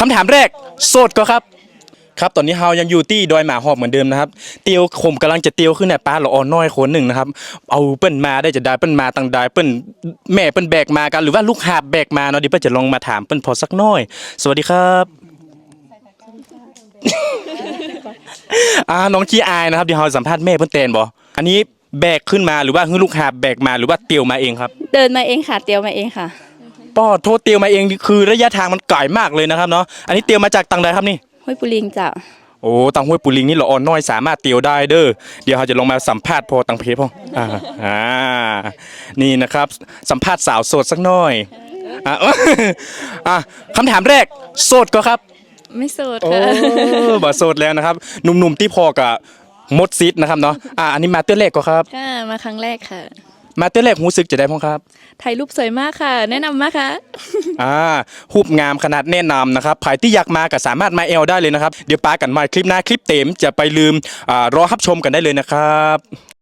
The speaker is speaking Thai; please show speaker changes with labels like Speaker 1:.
Speaker 1: คำถามแรก โสดก็ครับ ครับตอนนี้เฮายังอยู่ที่ดอยหมาหอบเหมือนเดิมนะครับ เตียวขมกำลังจะเตียวขึ้นเนี่ยป้าละอ่อนน้อยคนหนึ่งนะครับ เอาเปิ้นมาได้จะได้เปิ้นมาตังได้เปิ้นแม่เปิ้นแบกมากันหรือว่าลูกหาบแบกมาเนาะดี๋ยวเปิ้นจะลองมาถามเปิ้นพอสักหน้อย สวัสดีครับอ่าน้องขี้อายนะครับเดี๋ยวเราสัมภาษณ์แม่เพิ่นเตนบ่อันนี้แบกขึ้นมาหรือว่าฮือลูกหาบแบกมาหรือว่าเตียวมาเองครับ
Speaker 2: เดินมาเองค่ะ เตียวมาเองค่ะ
Speaker 1: ป้อโทษเตียวมาเองนี่คือระยะทางมันไกลมากเลยนะครับเนาะอันนี้เตียวมาจากตังใดครับนี่
Speaker 2: ห้วยปุลิงจ้ะ
Speaker 1: โอ้ตังห้วยปุลิงนี่ละอ่อนน้อยสามารถเตียวได้เด้อเดี๋ยวเราจะลงมาสัมภาษณ์พอตังเพพ่องอ่าอ่านี่นะครับ สัมภาษณ์สาวโสดสักหน่อยอะอะคำถามแรกโสดก็ครับ
Speaker 2: ไม่โสด
Speaker 1: โอ้
Speaker 2: ค่ะ
Speaker 1: บ่โสดแล้วนะครับหนุ่มๆที่พอกับมดซิดนะครับเนาะอะอันนี้มาเตื้อแรกก็ครับ
Speaker 2: ค่ะมาครั้งแรกค่ะ
Speaker 1: มาเตื้อแรกหูซึกจะได้พ้องครับ
Speaker 2: ถ่ายรูปสวยมากค่ะ แนะนำมากค่ะ
Speaker 1: อ่าหูบงามขนาดแนะนำนะครับใครที่อยากมาก็สามารถมาเอลได้เลยนะครับ เดี๋ยวปากันใหม่คลิปหน้าคลิปเต็มจะไปลืมอ่ารอรับชมกันได้เลยนะครับ